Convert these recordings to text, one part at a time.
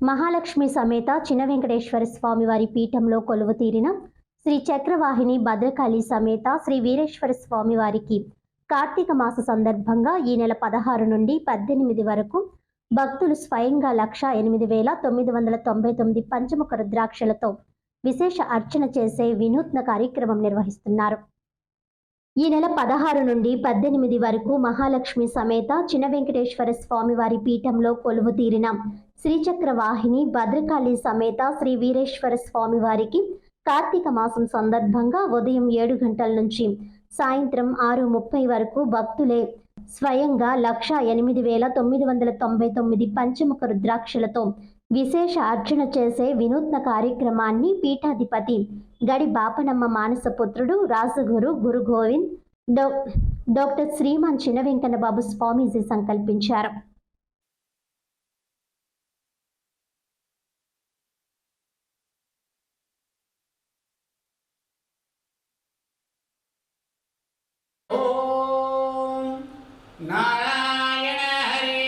మహాలక్ష్మి సమేత చిన వెంకటేశ్వర స్వామి వారి పీఠంలో కొలువు తీరిన శ్రీ చక్రవాహిని భద్రకాళి సమేత శ్రీ వీరేశ్వర స్వామి వారికి కార్తీక మాస సందర్భంగా ఈ నెల పదహారు నుండి పద్దెనిమిది వరకు భక్తులు స్వయంగా లక్ష ఎనిమిది వేల తొమ్మిది వందల తొంభై తొమ్మిది పంచముఖ రుద్రాక్షలతో విశేష అర్చన చేసే వినూత్న కార్యక్రమం నిర్వహిస్తున్నారు. ఈ నెల పదహారు నుండి పద్దెనిమిది వరకు మహాలక్ష్మి సమేత చిన వెంకటేశ్వర స్వామివారి పీఠంలో కొలువు తీరిన శ్రీచక్ర వాహిని భద్రకాళి సమేత శ్రీ వీరేశ్వర స్వామి వారికి కార్తీక మాసం సందర్భంగా ఉదయం ఏడు గంటల నుంచి సాయంత్రం ఆరు ముప్పై వరకు భక్తులే స్వయంగా లక్ష ఎనిమిది వేల తొమ్మిది వందల తొంభై తొమ్మిది పంచముఖ రుద్రాక్షలతో విశేష అర్చన చేసే వినూత్న కార్యక్రమాన్ని పీఠాధిపతి గడి బాపనమ్మ మానసపుత్రుడు రాజగురు గురు గోవింద్ డాక్టర్ శ్రీమాన్ చిన్న వెంకన్నబాబు స్వామీజీ సంకల్పించారు ఓం నారాయణ హరి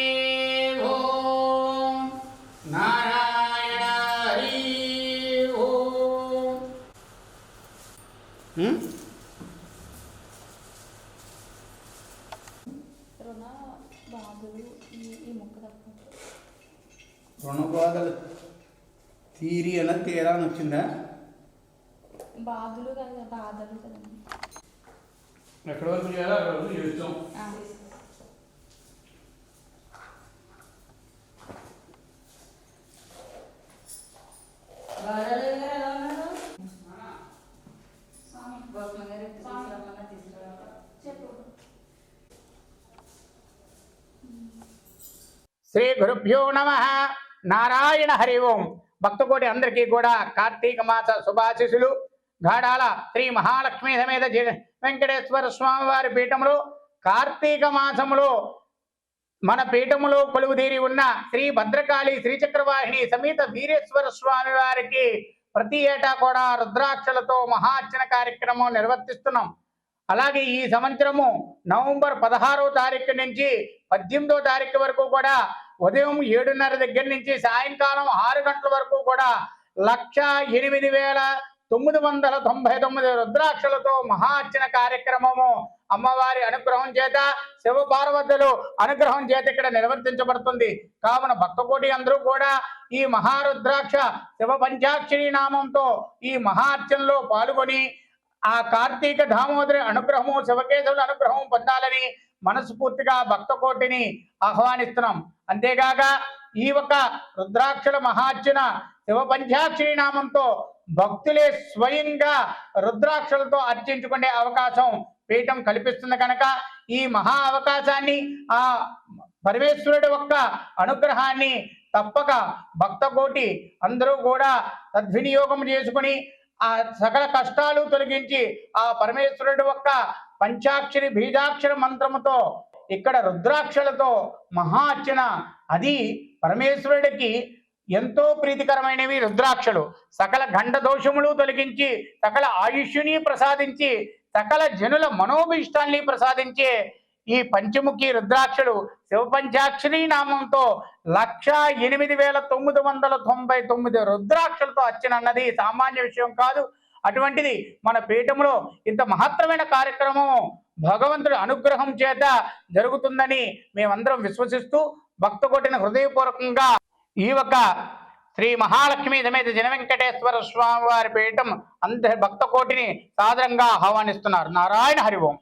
ఓం నారాయణ హరి ఓం? రుణ బాధలు ఈ ఈ మొక్క రుణబాధలు తీరి అన్న తీరా అని వచ్చిందా? బాధలు కదా బాధలు కదండి. ఎక్కడ వరకు చేయాలో అక్కడ వరకు చేస్తాం. ఆ. శ్రీ గురుభ్యో నమ. నారాయణ హరి ఓం. భక్తకోటి అందరికీ కూడా కార్తీక మాస శుభాశిషులు గాడాల శ్రీ మహాలక్ష్మి సమేత వెంకటేశ్వర స్వామి వారి కార్తీక మాసములో మన పీఠములో కొలువుదీరి ఉన్న శ్రీ భద్రకాళి శ్రీచక్రవాహిని సమేత వీరేశ్వర స్వామి వారికి ప్రతి ఏటా కూడా రుద్రాక్షలతో మహార్చన కార్యక్రమం నిర్వర్తిస్తున్నాం. అలాగే ఈ సంవత్సరము నవంబర్ పదహారో తారీఖు నుంచి పద్దెనిమిదో తారీఖు వరకు కూడా ఉదయం ఏడున్నర దగ్గర నుంచి సాయంకాలం ఆరు గంటల వరకు కూడా లక్ష ఎనిమిది వేల తొమ్మిది వందల తొంభై తొమ్మిది రుద్రాక్షలతో మహార్చన కార్యక్రమము. అమ్మవారి అనుగ్రహం చేత శివ పార్వతులు అనుగ్రహం చేత ఇక్కడ నిర్వర్తించబడుతుంది. కావున భక్తకోటి అందరూ కూడా ఈ మహారుద్రాక్ష శివ పంచాక్షరి నామంతో ఈ మహార్చనలో పాల్గొని ఆ కార్తీక దామోదరి అనుగ్రహము శివకేశవుల అనుగ్రహం పొందాలని మనస్ఫూర్తిగా భక్తకోటిని ఆహ్వానిస్తున్నాం. అంతేగాక ఈ ఒక రుద్రాక్షల మహార్చన శివ పంచాక్షరి నామంతో భక్తులే స్వయంగా రుద్రాక్షలతో అర్చించుకునే అవకాశం పీఠం కల్పిస్తుంది కనుక ఈ మహా అవకాశాన్ని ఆ పరమేశ్వరుడు యొక్క అనుగ్రహాన్ని తప్పక భక్తకోటి అందరూ కూడా సద్వినియోగం చేసుకుని ఆ సకల కష్టాలు తొలగించి ఆ పరమేశ్వరుడు యొక్క పంచాక్షరి బీజాక్షర మంత్రముతో ఇక్కడ రుద్రాక్షలతో మహా అర్చన అది పరమేశ్వరుడికి ఎంతో ప్రీతికరమైనవి రుద్రాక్షలు. సకల గండ దోషములు తొలగించి సకల ఆయుష్యుని ప్రసాదించి సకల జనుల మనోభీష్టాన్ని ప్రసాదించే ఈ పంచముఖి రుద్రాక్షలు శివపంచాక్షరి నామంతో లక్ష ఎనిమిది వేల తొమ్మిది వందల తొంభై తొమ్మిది రుద్రాక్షలతో అర్చన అన్నది సామాన్య విషయం కాదు. అటువంటిది మన పీఠంలో ఇంత మహత్తరమైన కార్యక్రమం భగవంతుడి అనుగ్రహం చేత జరుగుతుందని మేమందరం విశ్వసిస్తూ భక్త కొట్టిన హృదయపూర్వకంగా ఈ ఒక శ్రీ మహాలక్ష్మి సమేత జన వెంకటేశ్వర స్వామి వారి పీఠం అందరి భక్త కోటిని సాదరంగా ఆహ్వానిస్తున్నారు. నారాయణ హరి ఓం.